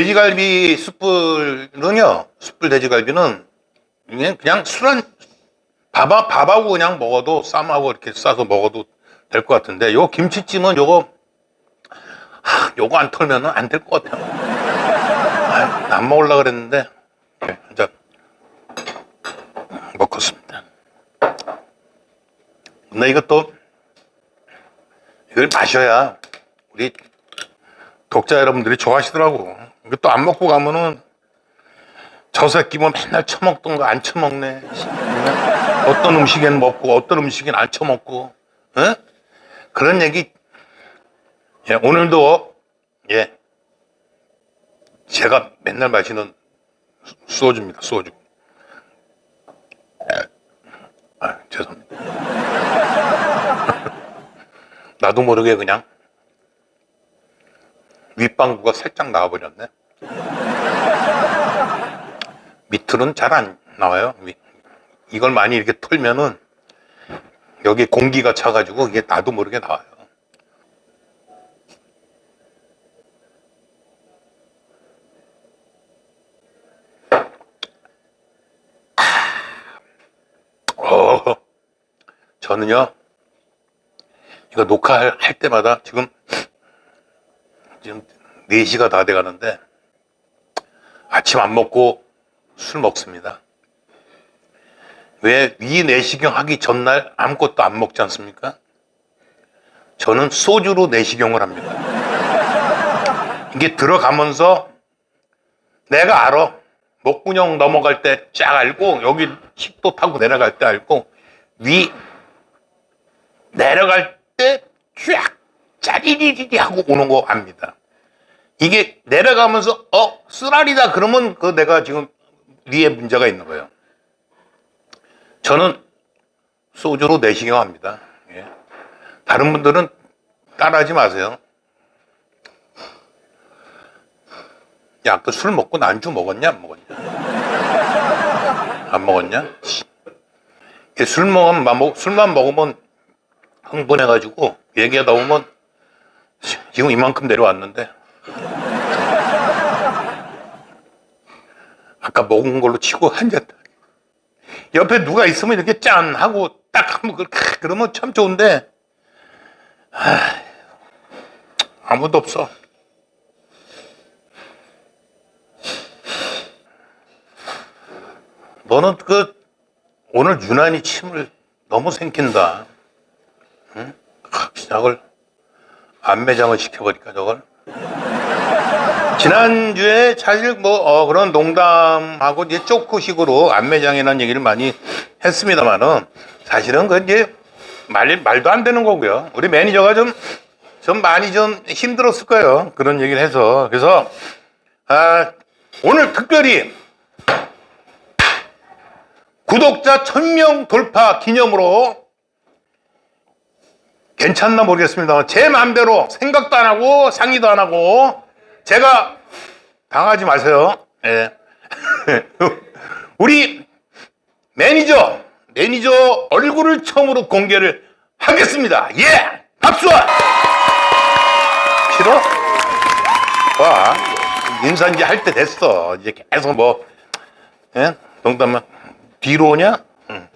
돼지갈비 숯불은요, 숯불 돼지갈비는 그냥, 술한, 밥하, 밥하고 그냥 먹어도, 쌈하고 이렇게 싸서 먹어도 될 것 같은데, 요 김치찜은 요거, 하, 요거 안 털면은 안 될 것 같아요. 아, 안 먹으려고 그랬는데, 네, 이제, 먹었습니다. 근데 이것도, 이걸 마셔야, 우리 독자 여러분들이 좋아하시더라고. 이것도 안 먹고 가면은 저 새끼 뭐 맨날 처먹던 거 안 처먹네. 어떤 음식엔 먹고 어떤 음식엔 안 처먹고. 어? 그런 얘기 예, 오늘도 예 제가 맨날 마시는 수- 소주입니다. 소주. 예. 아, 죄송합니다. 나도 모르게 그냥 윗방구가 살짝 나와버렸네. 밑으로는 잘 안 나와요. 위- 이걸 많이 이렇게 털면은 여기 공기가 차가지고 이게 나도 모르게 나와요. 어, 저는요, 이거 녹화할 할 때마다 지금 지금 4시가 다 돼 가는데 아침 안 먹고 술 먹습니다. 왜위 내시경 하기 전날 아무것도 안 먹지 않습니까? 저는 소주로 내시경을 합니다. 이게 들어가면서 내가 알아. 목구녕 넘어갈 때 쫙 알고 여기 식도 타고 내려갈 때 알고 위 내려갈 때 쫙 짜리리리 하고 오는 거 압니다. 이게 내려가면서 어 쓰라리다 그러면 그 내가 지금 위에 문제가 있는 거예요. 저는 소주로 내시경 합니다. 예. 다른 분들은 따라하지 마세요. 야, 그술 먹고 난주 먹었냐? 안 먹었냐? 안 먹었냐? 씨. 이술 먹으면, 술만 먹으면 흥분해가지고 얘기하다 보면 지금 이만큼 내려왔는데 아까 먹은 걸로 치고 한잔 옆에 누가 있으면 이렇게 짠 하고 딱 한번 그- 크, 그러면 참 좋은데 아, 아무도 없어. 너는 그 오늘 유난히 침을 너무 생긴다. 응? 시작을 안매장을 시켜버릴까 저걸? 지난주에 사실 뭐 어, 그런 농담하고 이제 쪼크식으로 안매장이라는 얘기를 많이 했습니다만은 사실은 그 이제 말 말도 안 되는 거고요. 우리 매니저가 좀 좀 많이 좀 힘들었을 거예요. 그런 얘기를 해서 그래서 아, 오늘 특별히 구독자 1000명 돌파 기념으로 괜찮나 모르겠습니다만 제 마음대로 생각도 안 하고 상의도 안 하고 제가 당하지 마세요. 예. 우리 매니저 매니저 얼굴을 처음으로 공개를 하겠습니다. 예, 박수. 싫어? 와, 인사 이제 할 때 됐어. 이제 계속 뭐 예? 농담만 뒤로 오냐? 응.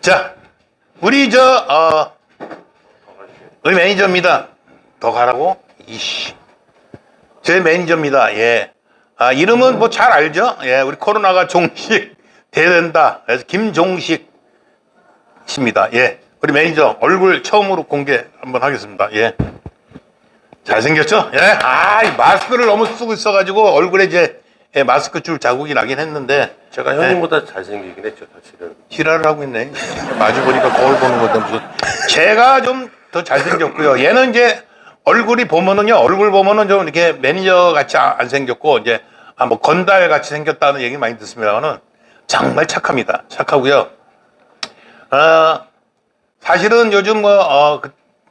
자, 우리 저 어, 우리 매니저입니다. 더 가라고? 이씨. 제 매니저입니다. 예. 아, 이름은 뭐 잘 알죠? 예, 우리 코로나가 종식 대된다. 그래서 김종식 씨입니다. 예. 우리 매니저 얼굴 처음으로 공개 한번 하겠습니다. 예. 잘생겼죠? 예. 아, 이 마스크를 너무 쓰고 있어가지고 얼굴에 이제 예, 마스크 줄 자국이 나긴 했는데 제가 형님보다 잘생기긴 했죠, 사실은. 지랄을 하고 있네. 마주 보니까 거울 보는 건데 무슨. 제가 좀 더 잘생겼고요. 얘는 이제 얼굴이 보면은요, 얼굴 보면은 좀 이렇게 매니저 같이 아- 안 생겼고, 이제, 아, 뭐, 건달 같이 생겼다는 얘기 많이 듣습니다만은 정말 착합니다. 착하고요. 어, 사실은 요즘 뭐, 어, 그-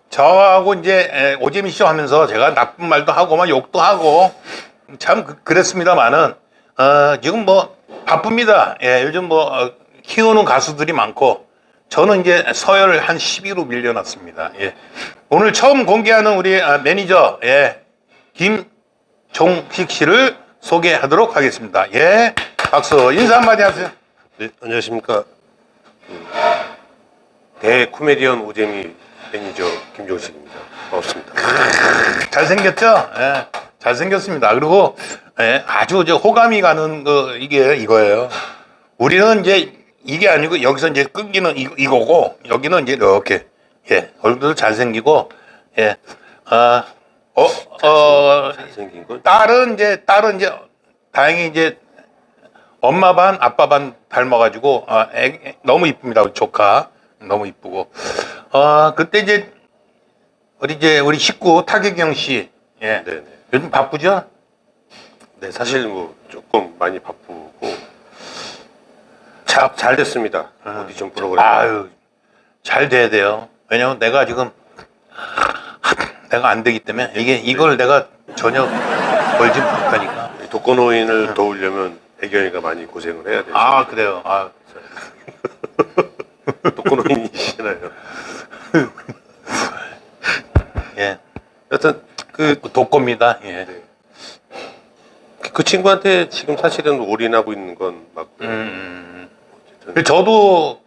저하고 이제 에, 오재미 씨 하면서 제가 나쁜 말도 하고 막 욕도 하고 참 그- 그랬습니다만은 어, 지금 뭐 바쁩니다. 예, 요즘 뭐 어, 키우는 가수들이 많고 저는 이제 서열 한 10위로 밀려났습니다. 예. 오늘 처음 공개하는 우리 아, 매니저 예, 김종식 씨를 소개하도록 하겠습니다. 예, 박수 인사 한마디 하세요. 네, 안녕하십니까. 음, 대 코미디언 오재미 매니저 김종식입니다. 반갑습니다. 잘생겼죠? 예, 잘생겼습니다. 그리고 예, 아주 이제 호감이 가는 거 이게 이거예요. 우리는 이제 이게 아니고 여기서 이제 끊기는 이, 이거고 여기는 이제 이렇게 예 얼굴도 잘생기고 예 아, 어, 어, 딸은 이제 딸은 이제 다행히 이제 엄마 반 아빠 반 닮아가지고 아, 애- 애- 너무 이쁩니다 우리 조카 너무 이쁘고 어 그때 이제 우리 이제 우리 식구 타격영 씨 예. 네네. 요즘 바쁘죠? 네, 사실 뭐 조금 많이 바쁘고 잘, 잘 됐습니다. 오디션 프로그램. 아유 잘 돼야 돼요. 왜냐면 내가 지금 내가 안 되기 때문에 이게 이걸 내가 전혀 걸지 못하니까. 독거노인을 도우려면 애경이가 많이 고생을 해야 돼요. 아 그래요. 아 독거노인이시잖아요. 예. 여튼 그, 독고입니다. 예. 그 친구한테 지금 사실은 올인하고 있는 건 맞고요. 음. 저도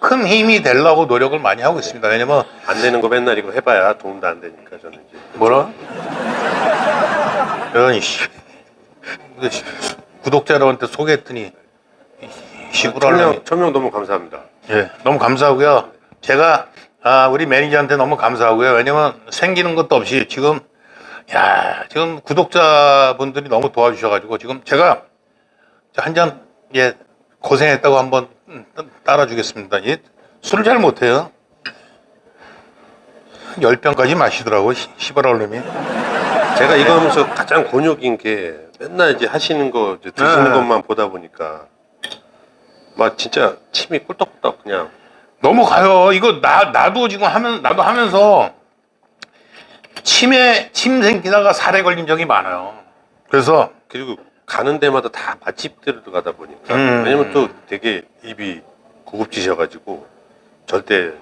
큰 힘이 되려고 노력을 많이 하고 있습니다. 왜냐면 안 되는 거 맨날 이거 해봐야 도움도 안 되니까 저는 이제 뭐라? 이런 씨. 구독자 여러분한테 소개했더니 시부랄 천명, 천명 너무 감사합니다. 예, 너무 감사하고요. 제가 아, 우리 매니저한테 너무 감사하고요. 왜냐면 생기는 것도 없이 지금 야 지금 구독자분들이 너무 도와주셔가지고 지금 제가 한 잔 예 고생했다고 한번 음, 따라주겠습니다. 예, 술을 잘 못해요. 열 병까지 마시더라고 시- 시바랄 놈이. 제가 이거 하면서 가장 곤욕인 게 맨날 이제 하시는 거 이제 드시는 네. 것만 보다 보니까 막 진짜 침이 꿀떡꿀떡 그냥 넘어가요. 이거 나 나도 지금 하면 나도 하면서 침에 침 생기다가 살에 걸린 적이 많아요. 그래서 그리고 가는 데마다 다 맛집들을 가다 보니까 음. 왜냐면 또 되게 입이 고급지셔가지고 절대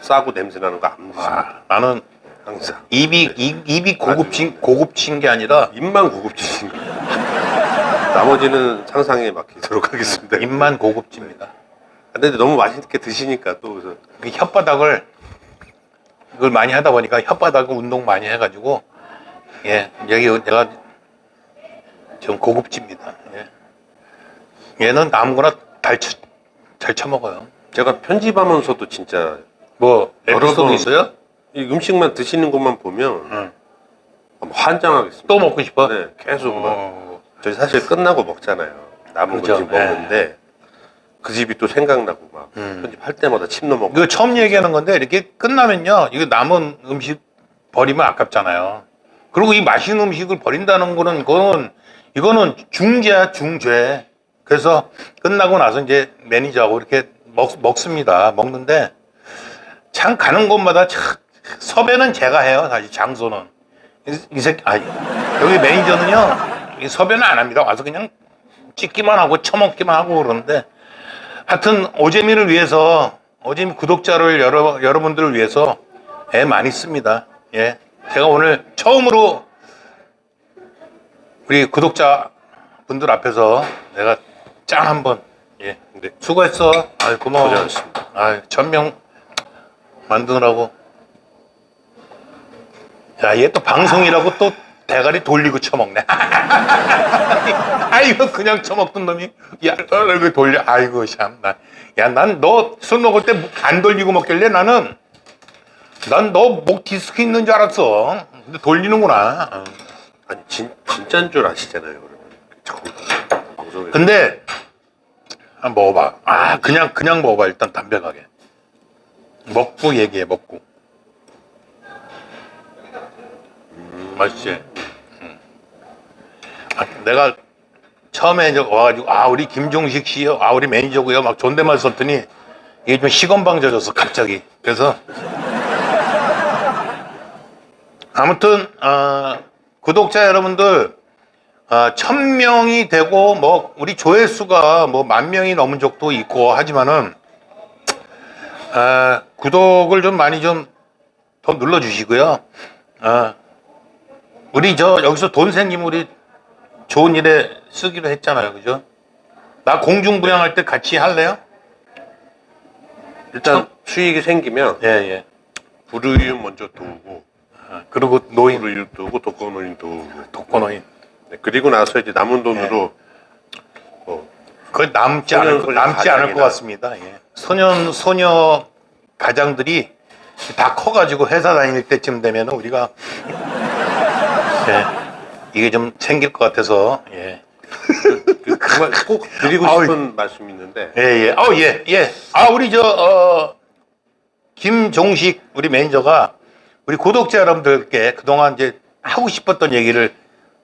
싸고 냄새 나는 거 안 드십니다. 아, 나는 항상 입이 입, 입이 고급진 고급진 게 아니라 입만 고급지신 거. 나머지는 상상에 맡기도록 하겠습니다. 입만 고급집니다. 근데 너무 맛있게 드시니까 또 그래서 그 혓바닥을 이걸 많이 하다 보니까 혓바닥을 운동 많이 해가지고 예 여기 내가 좀 고급집니다. 예. 얘는 아무거나 달잘 쳐먹어요. 제가 편집하면서도 진짜 뭐 여러 에피소드 번- 있어요? 이 음식만 드시는 것만 보면 응. 환장하겠습니다. 또 먹고 싶어? 네, 계속 막 어, 저희 사실 끝나고 먹잖아요. 남은 그죠. 거 지금 먹는데 그 집이 또 생각나고 막 음. 편집할 때마다 침 넘어가. 이거 처음 얘기하는 건데 이렇게 끝나면요 이거 남은 음식 버리면 아깝잖아요. 그리고 이 맛있는 음식을 버린다는 거는 그거는 이거는 중죄야 중죄. 그래서 끝나고 나서 이제 매니저하고 이렇게 먹, 먹습니다. 먹는데 참 가는 곳마다 참 섭외는 제가 해요. 사실 장소는 이, 이 새끼 아니 여기 매니저는요 이 섭외는 안 합니다. 와서 그냥 찍기만 하고 처먹기만 하고 그러는데 하여튼 오재미를 위해서 오재미 구독자를 여러 여러분들을 위해서 애 많이 씁니다. 예, 제가 오늘 처음으로 우리 구독자 분들 앞에서 내가 짠 한번 예 네. 수고했어. 아 고마워. 고생하셨습니다. 아 천명 만드느라고. 야, 얘 또 방송이라고 또 대가리 돌리고 처먹네. 아이고, 그냥 처먹던 놈이, 야, 이거 돌려. 아이고, 참. 나. 야, 난 너 술 먹을 때 안 돌리고 먹길래 나는, 난 너 목 디스크 있는 줄 알았어. 근데 돌리는구나. 어. 아니 진 진짜인 줄 아시잖아요. 그러면 자꾸 방송에 근데, 한 번 먹어봐. 아, 그냥, 그냥 먹어봐. 일단 담백하게. 먹고 얘기해, 먹고. 맛있지? 음. 아, 내가 처음에 이제 와가지고, 아, 우리 김종식 씨요. 아, 우리 매니저고요. 막 존댓말 썼더니, 이게 좀 시건방 져졌어, 갑자기. 그래서, 아무튼, 어, 구독자 여러분들, 어, 천 명이 되고 뭐 우리 조회수가 뭐 만 명이 넘은 적도 있고 하지만은 어, 구독을 좀 많이 좀 더 눌러 주시고요. 어, 우리 저 여기서 돈 생기면 우리 좋은 일에 쓰기로 했잖아요, 그죠? 나 공중부양할 때 같이 할래요? 일단 수익이 생기면 예, 예. 불우이웃 먼저 도우고 아, 그리고 노인, 불우이웃 도우고 독거노인 도우고 독거노인. 네, 그리고 나서 이제 남은 돈으로 뭐 그 남지 소년, 않을, 것- 소녀 남지 않을 것 가장이나. 같습니다. 예. 소년, 소녀 가장들이 다 커가지고 회사 다닐 때쯤 되면 우리가 예, 이게 좀 생길 것 같아서 예. 그 정말 꼭 드리고 아우, 싶은 말씀이 있는데 예, 예. 어, 예, 예. 아, 우리 저, 어, 김종식 우리 매니저가 우리 구독자 여러분들께 그동안 이제 하고 싶었던 얘기를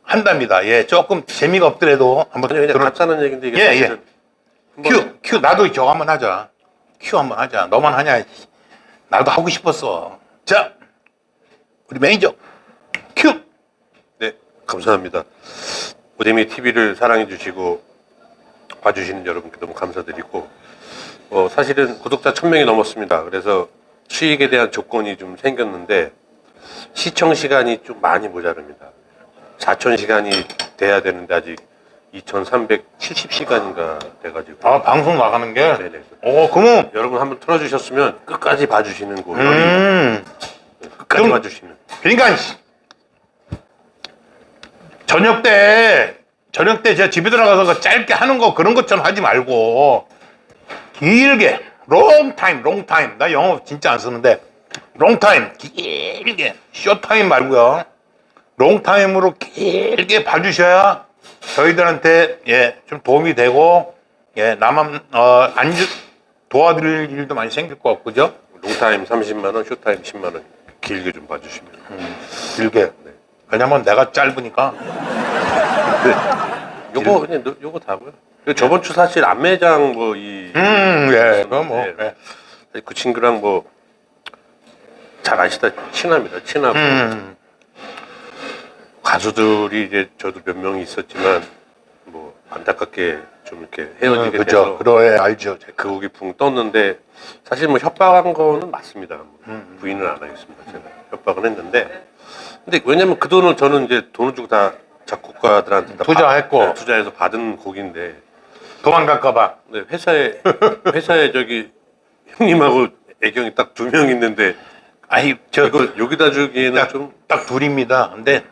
한답니다. 예, 조금 재미가 없더라도 한번 그냥 들어. 감사는 얘기인데 이게 예, 사실은 한번 큐, 큐, 나도 저거 한번 하자. 큐 한번 하자. 너만 하냐. 나도 하고 싶었어. 자, 우리 매니저. 큐. 네 감사합니다. 오재미 TV를 사랑해 주시고 봐주시는 여러분께 너무 감사드리고 어, 사실은 구독자 1000명이 넘었습니다. 그래서 수익에 대한 조건이 좀 생겼는데 시청 시간이 좀 많이 모자릅니다. 4000시간이 돼야 되는데 아직 2370시간인가 돼가지고 아, 방송 나가는 게. 네네. 오, 그러면, 여러분 한번 틀어주셨으면 끝까지 봐주시는 거 음. 끝까지 좀- 봐주시는 그러니까 씨, 저녁 때 저녁 때 제가 집에 들어가서 그 짧게 하는 거 그런 것처럼 하지 말고 길게 롱 타임 롱 타임 나 영어 진짜 안 쓰는데. 롱 타임 길게. 쇼 타임 말고요. 롱 타임으로 길게 봐주셔야 저희들한테 예 좀 도움이 되고 예 나만 어 안 도와드릴 일도 많이 생길 것 같고 그죠? 롱타임 30만원 쇼타임 10만원. 길게 좀 봐주시면. 길게. 왜냐면 내가 짧으니까. 요거 그냥 너- 요거 다고요. 그리고 저번 주 사실 안매장 뭐이 음, 예, 그거 뭐, 네. 예. 그 친구랑 뭐 잘 아시다 친합니다. 친하고 음, 가수들이 이제 저도 몇 명이 있었지만 뭐 안타깝게 좀 이렇게 헤어지게 그죠, 돼서 그래, 알죠. 제가. 그 곡이 붕 떴는데 사실 뭐 협박한 거는 맞습니다. 음. 부인은 안 하겠습니다. 제가 협박은 했는데 근데 왜냐면 그 돈을 저는 이제 돈을 주고 다 작곡가들한테 다 투자했고. 받- 네, 투자해서 받은 곡인데 도망갈까봐. 네, 회사에 회사에 저기 형님하고 애경이 딱 두 명 있는데 아이, 저, 이걸 여기다 주기에는 딱, 좀 딱 둘입니다. 근데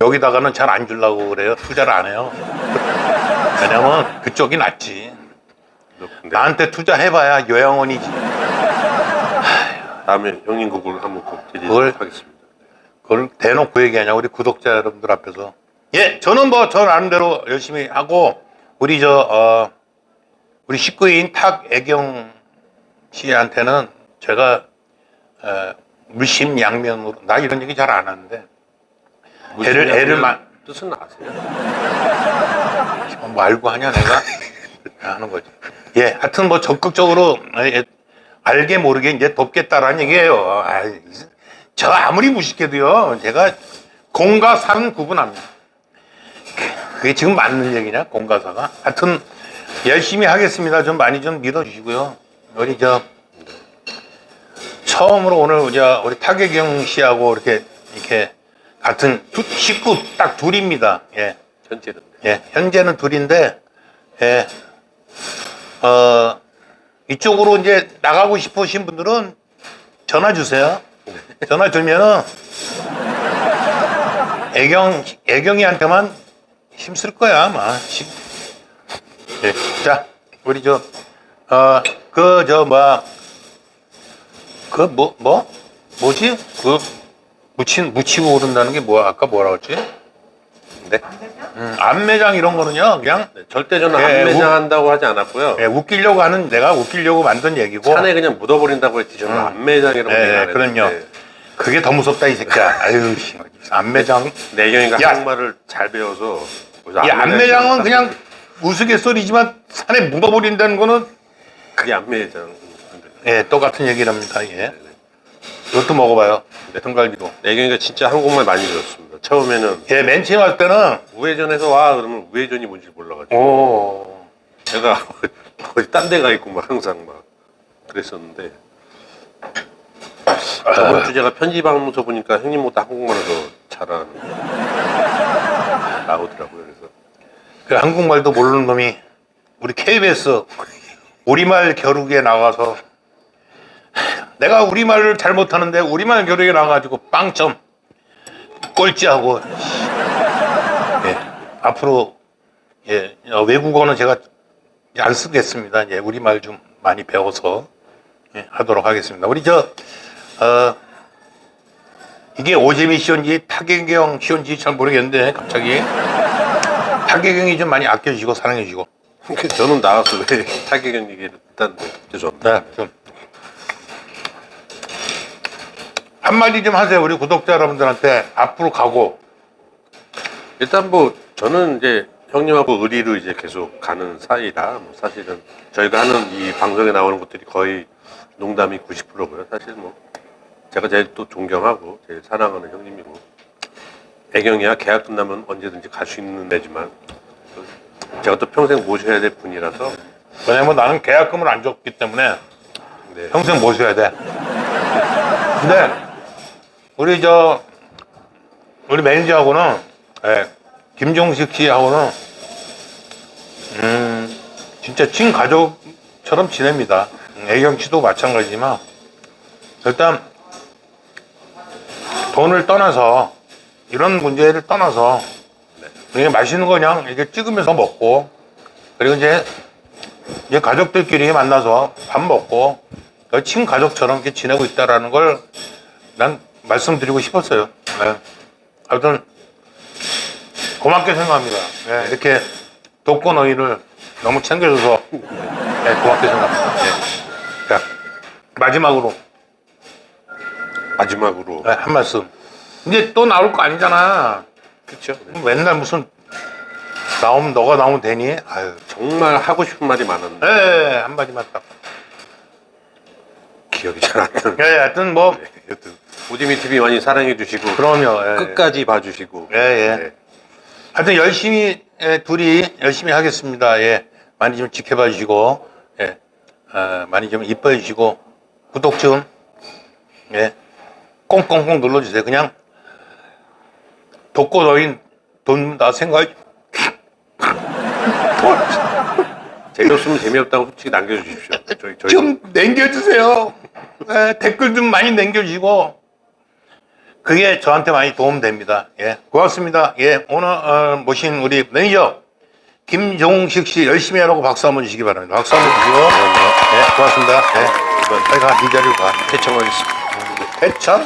여기다가는 잘 안 주려고 그래요. 투자를 안 해요. 왜냐면 그쪽이 낫지. 근데 나한테 투자해봐야 요양원이지. 다음에 형님 곡을 한번 꼭 그걸- 드리도록 하겠습니다. 그걸 대놓고 얘기하냐, 우리 구독자 여러분들 앞에서. 예, 저는 뭐, 저 나름대로 열심히 하고, 우리 저, 어, 우리 식구인 탁애경 씨한테는 제가, 어, 물심양면으로, 나 이런 얘기 잘 안 하는데, 애를- 애를 마- 뜻은 아세요? 뭐 알고 하냐, 내가? 하는 거지. 예, 하여튼 뭐 적극적으로, 예, 알게 모르게 이제 돕겠다라는 얘기예요. 아이, 저 아무리 무식해도요, 제가 공과 사는 구분합니다. 그게 지금 맞는 얘기냐, 공과사가? 하여튼, 열심히 하겠습니다. 좀 많이 좀 믿어주시고요. 우리 저, 처음으로 오늘 우리, 저- 우리 타계경 씨하고 이렇게, 이렇게 같은 두- 식구 딱 둘입니다. 예. 현재는 예, 현재는 둘인데, 예, 어, 이쪽으로 이제 나가고 싶으신 분들은 전화 주세요. 전화 주면은, 애경, 애경이한테만 힘쓸 거야, 아마. 시- 예, 자, 우리 저, 어, 그, 저, 뭐, 그, 뭐, 뭐? 뭐지? 그, 묻힌, 묻히고 오른다는 게 뭐야? 아까 뭐라 그랬지? 네. 음, 안매장 이런 거는요, 그냥 네, 절대 저는 예, 안매장 한다고 하지 않았고요. 예, 웃기려고 하는 내가 웃기려고 만든 얘기고 산에 그냥 묻어버린다고 했지 저는 음. 안매장이라고 예, 얘기 안 그럼요. 했는데 그게 더 무섭다 이 새끼야. 아유, 씨, 안매장. 내경이가 야. 한국말을 잘 배워서 그래서 이 안매장은 딱 그냥 우스갯소리지만 산에 묻어버린다는 거는 그게 안매장. 예, 똑같은 얘기랍니다. 예. 이것도 먹어봐요. 등갈비도. 내경이가 진짜 한국말 많이 배웠습니다. 처음에는 예, 맨 처음 할 때는 우회전에서 와 그러면 우회전이 뭔지 몰라가지고 오, 제가 거의 딴데 가 있고 막 항상 막 그랬었는데 저번 주 제가 편집하면서 보니까 형님보다 한국말을 더 잘하는. 나오더라고요. 그래서 그 한국말도 모르는 놈이 우리 KBS 우리말 겨루기에 나가서 내가 우리말을 잘 못하는데 우리말 겨루기에 나가가지고 빵점 꼴찌하고 예, 앞으로 예, 어, 외국어는 제가 안 쓰겠습니다. 예, 우리말 좀 많이 배워서 예, 하도록 하겠습니다. 우리 저 어, 이게 오재미 시온지 타계경 시온지 잘 모르겠는데 갑자기. 타계경이 좀 많이 아껴주시고 사랑해주시고. 저는 나가서 왜 타격연 얘기를 일단 죄송합니다. 네, 좀. 한마디 좀 하세요 우리 구독자 여러분들한테. 앞으로 가고. 일단 뭐 저는 이제 형님하고 의리로 이제 계속 가는 사이라 뭐 사실은 저희가 하는 이 방송에 나오는 것들이 거의 농담이 90%고요. 사실 뭐 제가 제일 또 존경하고 제일 사랑하는 형님이고 애경이야 계약 끝나면 언제든지 갈 수 있는 애지만 제가 또 평생 모셔야 될 분이라서. 왜냐면 나는 계약금을 안 줬기 때문에 네. 평생 모셔야 돼. 근데 우리 저 우리 매니저하고는 예, 김종식 씨하고는 음 진짜 친 가족처럼 지냅니다. 음, 애경 씨도 마찬가지지만 일단 돈을 떠나서 이런 문제를 떠나서 이게 맛있는 거 그냥 이렇게 찍으면서 먹고 그리고 이제 이제 가족들끼리 만나서 밥 먹고 거의 친가족처럼 이렇게 지내고 있다라는 걸 난 말씀드리고 싶었어요. 네. 아무튼 고맙게 생각합니다. 네, 이렇게 독거노인을 너무 챙겨줘서 네, 고맙게 생각합니다. 네. 자 마지막으로 마지막으로 네, 한 말씀. 이제 또 나올 거 아니잖아. 그렇죠. 네. 맨날 무슨 나오면 너가 나오면 되니? 아유. 정말 하고 싶은 말이 많았는데 예, 예, 한마디만 딱. 기억이 잘 안 나는. 예, 하여튼 뭐, 여튼 오지미 TV 많이 사랑해 주시고 그럼요. 예, 끝까지 봐주시고 예, 예. 네. 하여튼 열심히, 예, 둘이 열심히 하겠습니다. 예. 많이 좀 지켜봐 주시고, 예. 어, 많이 좀 이뻐해 주시고, 구독 좀, 예. 꽁꽁꽁 눌러주세요. 그냥, 독고노인 돈다 생각, 재미없으면 재미없다고 솔직히 남겨주십시오. 저희 저희 좀 남겨주세요. 예, 댓글 좀 많이 남겨주시고 그게 저한테 많이 도움됩니다. 예, 고맙습니다. 예, 오늘 어, 모신 우리 매니저 김종식 씨 열심히 하라고 박수 한번 주시기 바랍니다. 박수 한번 주시고 예, 고맙습니다. 예, 빨리 가, 네 자리로 가. 대청하겠습니다. 해천?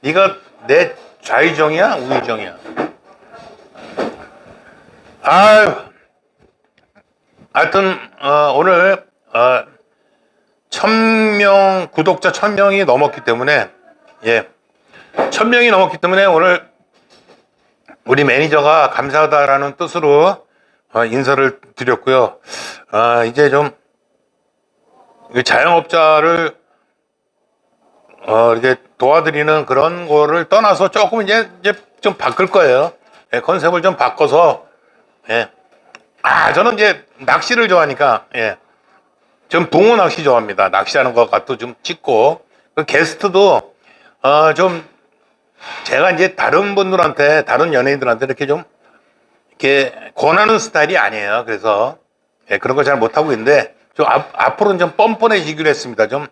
네가 내 좌의정이야, 우의정이야? 아유, 하여튼 어, 오늘 어, 천명 구독자 천 명이 넘었기 때문에 예, 천 명이 넘었기 때문에 오늘 우리 매니저가 감사하다라는 뜻으로 어, 인사를 드렸고요. 아, 이제 좀이 자영업자를 어, 이렇게 도와드리는 그런 거를 떠나서 조금 이제, 이제 좀 바꿀 거예요. 예, 컨셉을 좀 바꿔서, 예. 아, 저는 이제 낚시를 좋아하니까, 예. 좀 동호 낚시 좋아합니다. 낚시하는 것 같도 좀 찍고, 그 게스트도, 어, 좀, 제가 이제 다른 분들한테, 다른 연예인들한테 이렇게 좀, 이렇게 권하는 스타일이 아니에요. 그래서, 예, 그런 거잘 못하고 있는데, 좀 앞, 앞으로는 좀 뻔뻔해지기로 했습니다. 좀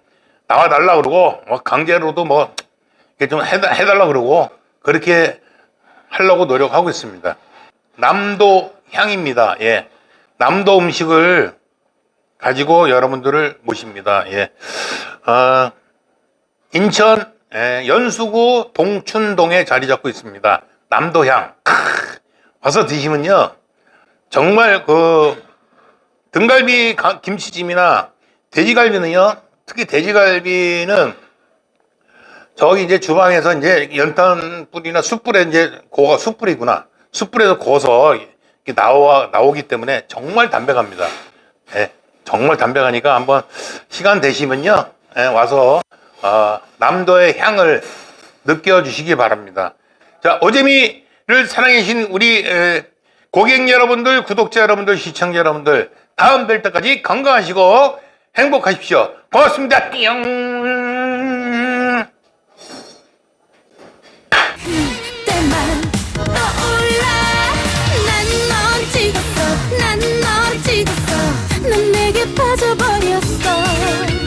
나와달라 그러고, 뭐 강제로도 뭐, 좀 해달라 그러고, 그렇게 하려고 노력하고 있습니다. 남도 향입니다. 예. 남도 음식을 가지고 여러분들을 모십니다. 예. 어, 인천 예, 연수구 동춘동에 자리 잡고 있습니다. 남도향. 크, 와서 드시면요. 정말 그 등갈비 가- 김치찜이나 돼지갈비는요. 특히 돼지갈비는 저기 이제 주방에서 이제 연탄 불이나 숯불에 이제 고가 숯불이구나. 숯불에서 구워서 이렇게 나와 나오기 때문에 정말 담백합니다. 예, 정말 담백하니까 한번 시간 되시면요. 예, 와서 어, 남도의 향을 느껴주시기 바랍니다. 자, 오재미를 사랑해주신 우리 에, 고객 여러분들, 구독자 여러분들, 시청자 여러분들, 다음 뵐 때까지 건강하시고 행복하십시오. 고맙습니다. 띠용. 난널 찍었어 난 내게 빠져버렸어